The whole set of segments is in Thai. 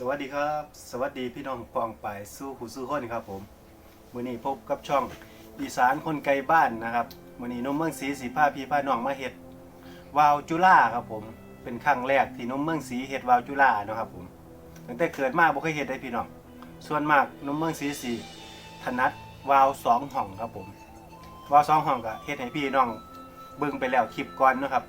สวัสดีครับ สวัสดีพี่น้องกองไปายสู้ผู้สู้คนครับผมมือนี้พบกับช่องอีสานคนไกลบ้านนะครับมือนี้นมเมืองศรีสีผ้าพี่ผ้าน้องมาเฮ็ดวาวจุฬาครับผมเป็นครั้งแรกที่นมเมืองศรีเฮ็ดวาวจุฬานะครับผมตั้งแต่เกิดมาบ่เคยเฮ็ดได้พี่น้องส่วนมากนมเมืองศรีสีถนัดวาวสองห้องครับผมวาวสองห้องก็เฮ็ดให้พี่น้องเบิ่งไปแล้วคลิปก่อนนะครับ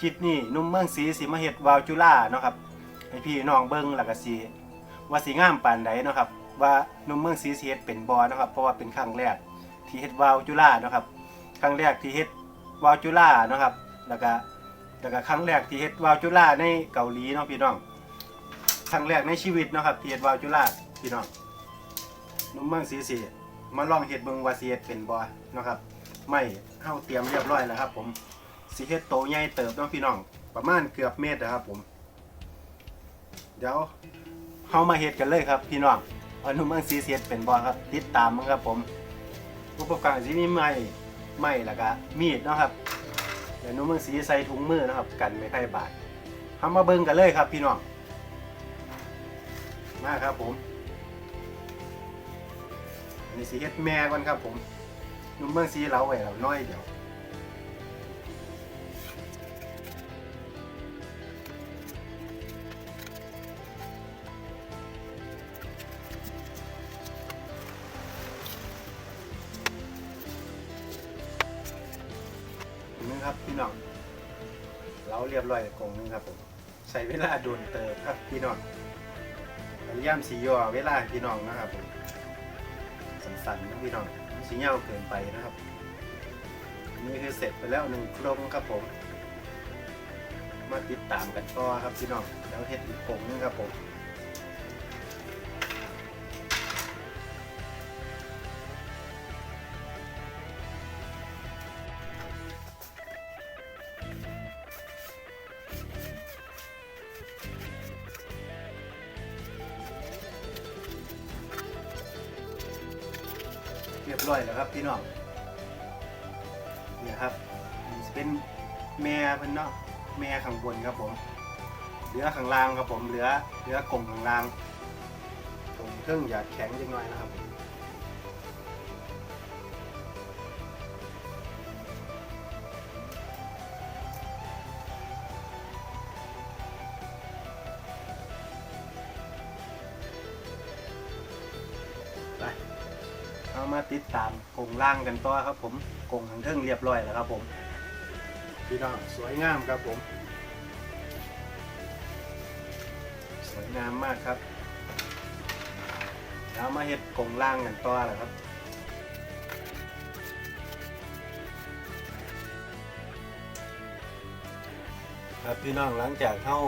คลิปนี้นุ่มเมืองศรีสิมาเฮ็ดวาวจุฬานะครับ ให้พี่น้องเบิ่งแล้วก็สิว่าสิงามปานใดเนาะครับ ว่านุ่มเมืองศรีสิเฮ็ดเป็นบ่เนาะครับ เพราะว่าเป็นครั้งแรกที่เฮ็ดวาวจุฬาเนาะครับครั้งแรกที่เฮ็ดวาวจุฬาเนาะครับ แล้วก็แล้วก็ครั้งแรกที่เฮ็ดวาวจุฬาในเกาหลีเนาะพี่น้องครั้งแรกในชีวิตเนาะครับที่เฮ็ดวาวจุฬาพี่น้องนุ่มเมืองศรีสิมาลองเฮ็ดเบิ่งว่าสิเฮ็ดเป็นบ่เนาะครับไม่เฮาเตรียมเรียบร้อยแล้วครับ ผมสิเฮ็ดโตใหญ่เติบเนาะพี่น้องประมาณเกือบเมตรนะครับผม เดี๋ยวเฮามาเฮ็ดกันเลยครับ พี่น้องอนุมังสีเสียดเป็นบอครับ ติดตามมั้งครับผมอุปกรณ์ที่มีไม้ไม้แล้วก็มีดเนาะครับเดี๋ยวนุมังสีใส่ถุงมือนะครับกันไม่ไข่บาดเฮามาเบิ่งกันเลยครับพี่น้องมาครับผมอันนี้สีเฮ็ดแม่ก่อนครับผมนุ่มเมืองสีเหลาไว้แล้วน้อยเดี๋ยว นี่ครับพี่น้องเราเรียบร้อยกงนึงครับผมใช้เวลาโดนเติมครับพี่น้องพยายามสียอเวลาพี่น้องนะครับผมสั้นๆนะพี่น้องสีเงาเกินไปนะครับนี่คือเสร็จไปแล้วหนึ่งโครงครับผม มาติดตามกันต่อครับพี่น้องแล้วเห็ดอีกกงนึงครับผม เรียบร้อยแล้วครับพี่น้องเนี่ยครับเป็นแม่เพิ่นเนาะแม่ข้างบนครับผมเหลือข้างล่างครับผมเหลือเหลือกลงข้างล่างตรงเครื่องหยาดแข็งจังหน่อยนะครับามาติดตามกงล่างกันต่อครับ ผมกงทางเทิงเรียบร้อยแล้วครับ ผมพี่น้องสวยงามครับผม สวยงามมากครับแล้วมาเฮ็ดกงล่างกันต่อแล้วครับครับพี่น้องหลังจากเข้า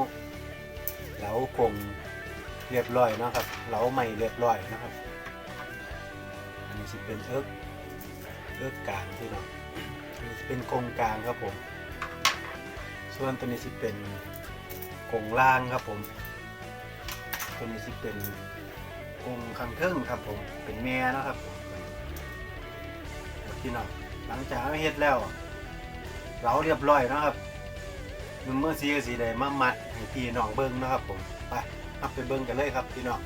เหลากงเรียบร้อยเนาะครับเหลาใหม่เรียบร้อยนะครับอั นนี้สิเป็นเอิกเอิกกลางพี่น้องอันนี้เป็นกงกลางครับผม ส่วนตัวนี้สิเป็นกงล่างครับผม ตัวนี้สิเป็นกงข้างเทิงครับผม เป็นแม่นะครับผมพี่น้องหลังจากเฮ็ดแล้ว เราเรียบร้อยนะครับมันเมื่อซีสีได้มามัดให้พี่น้องเบิ้งนะครับผมไปเอาไปเบิ้งกันเลยครับพี่น้อง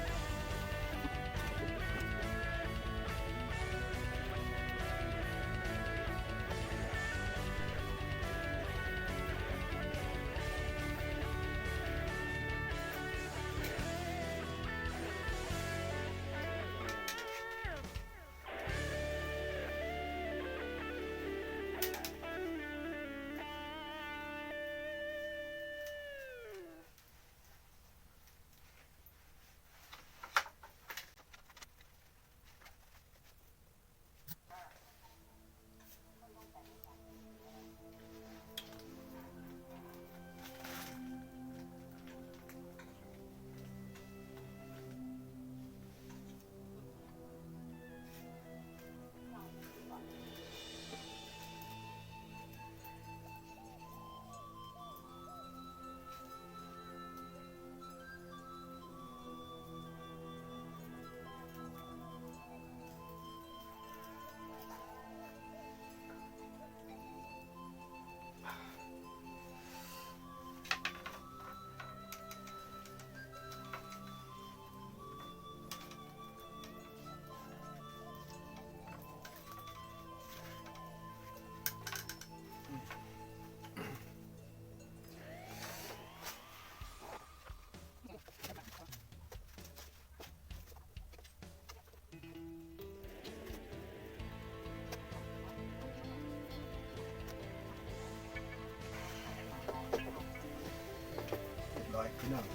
น้อง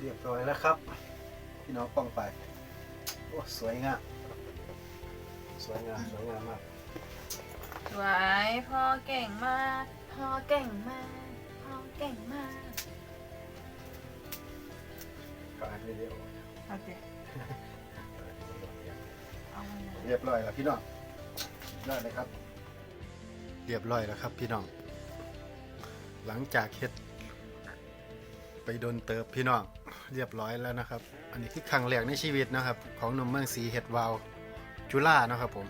เรียบร้อยแล้วครับ พี่น้องป้องไป โอ้สวยงาม สวยงาม สวยงามมาก สวยพ่อเก่งมาก พ่อเก่งมาก พ่อเก่งมากก็อ่านเร็วเอาสิๆเอามาเลยเรียบร้อยแล้วพี่น้องได้เลยครับ เรียบร้อยแล้วครับพี่น้อง หลังจากเฮ็ด ไปโดนเติบพี่น้องเรียบร้อยแล้วนะครับ อันนี้คือครั้งแรกในชีวิตนะครับ ของหนุ่มเมืองสีเห็ดวาวจุล่านะครับผม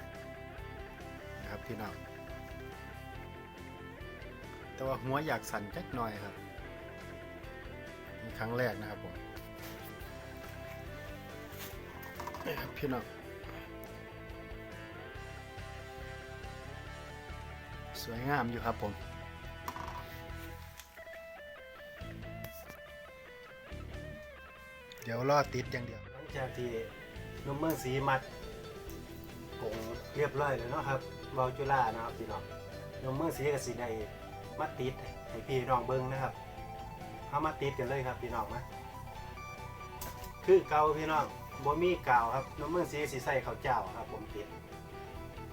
นะครับพี่น้องแต่ว่าหัวอยากสั่นจักหน่อยครับนี่ครั้งแรกนะครับผมนี่ครับพี่น้องสวยงามอยู่ครับผม เดี๋ยวรอติดอย่างเดียว หลังจากที่นมเมืองสีมัดผงเรียบร้อยแล้วเนาะครับเบาจุฬานะครับพี่น้องนุ่มเมืองสีกับสีใดมาติดให้พี่น้องเบิ้งนะครับเอามาติดกันเลยครับพี่น้องนะคือเกาพี่น้องบ่มีกาวครับนุ่มเมืองสีสีใส่ข้าวเจ้าครับ ผมติด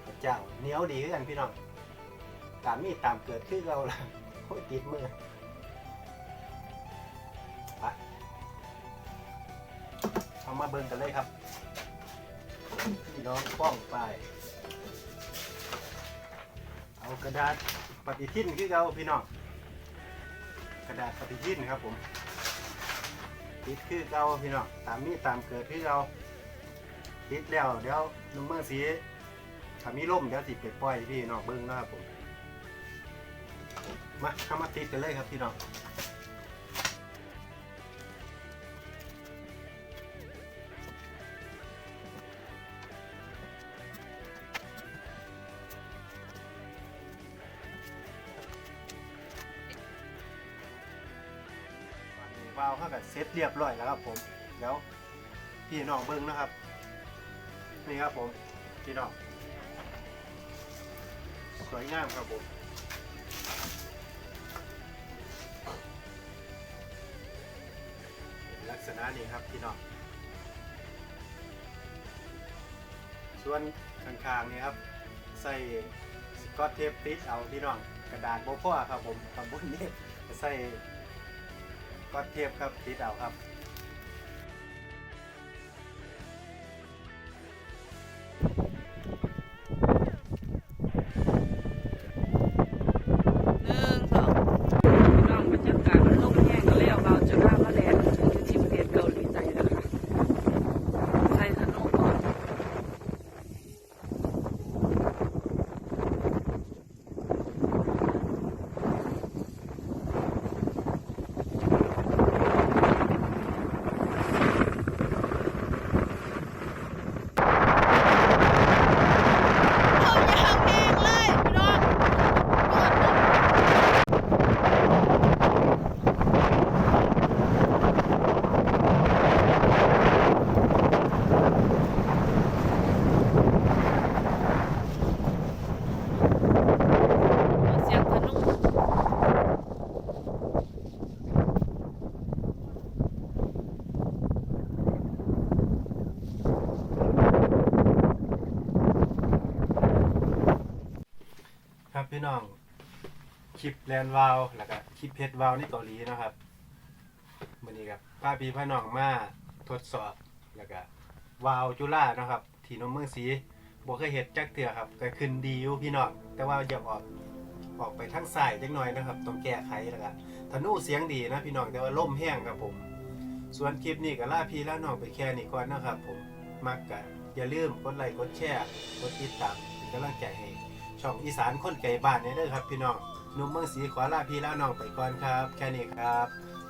ข้าวเจ้าเหนียวดีคือกันพี่น้องตามมีตามเกิดคือเกาละโอ้ยติดมือไป เอามาเบิ่งกันเลยครับ พี่น้องป้องไป เอากระดาษปฏิทินคือเอาพี่น้อง กระดาษปฏิทินครับผมติดคือเอาพี่น้อง ตามมีตามเกิดคือเอาติดแล้วเดี๋ยวนุ่มเมื่อสีถ้ามีร่มเดี๋ยวติดไปปล่อยพี่น้องเบิ่งนะครับผม มาเข้ามาติดกันเลยครับพี่น้อง วาวเข้ากับเซตเรียบร้อยแล้วครับผมเดี๋ยวพี่น้องเบิ้งนะครับ นี่ครับผมพี่น้องสวยงามครับผมลักษณะนี้ครับพี่น้องส่วนข้างๆนี่ครับ ใส่สกอตเทปติดเอาพี่น้องกระดาษโบพ่อครับผมทำบุญนี่ใส่ ก็เทียบครับติดเอาครับ พี่น้องคลิปแลนวาวแล้วก็คลิปเพชรวาวในเกาหลีนะครับวันนี้ครับพาพี่พ่น้องมาทดสอบแล้วก็วาวจุฬานะครับที่น้องเมืองสีบ่เคยเห็ดจักเถื่อครับก็ขึ้นดีอยู่พี่น้องแต่ว่าอย่าออกออกไปทางสายจังหน่อยนะครับต้องแก้ไขแล้วก็ธนูเสียงดีนะพี่น้องแต่ว่าล่มแห้งครับผม ส่วนคลิปนี้ก็ล่าพี่ล้วน้องไปแค่นี้ก่อนนะครับ ผมมักกะอย่าลืมกดไลค์กดแชร์กดติดตามเป็นกำลังใจให้ ช่องอีสานคนไก่บ้านเนี่ยเด้อครับพี่น้องหนุ่มเมืองศรีขอลาพี่แล้วน้องไปก่อนครับ แค่นี้ครับ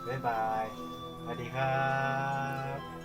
บ๊ายบายสวัสดีครับ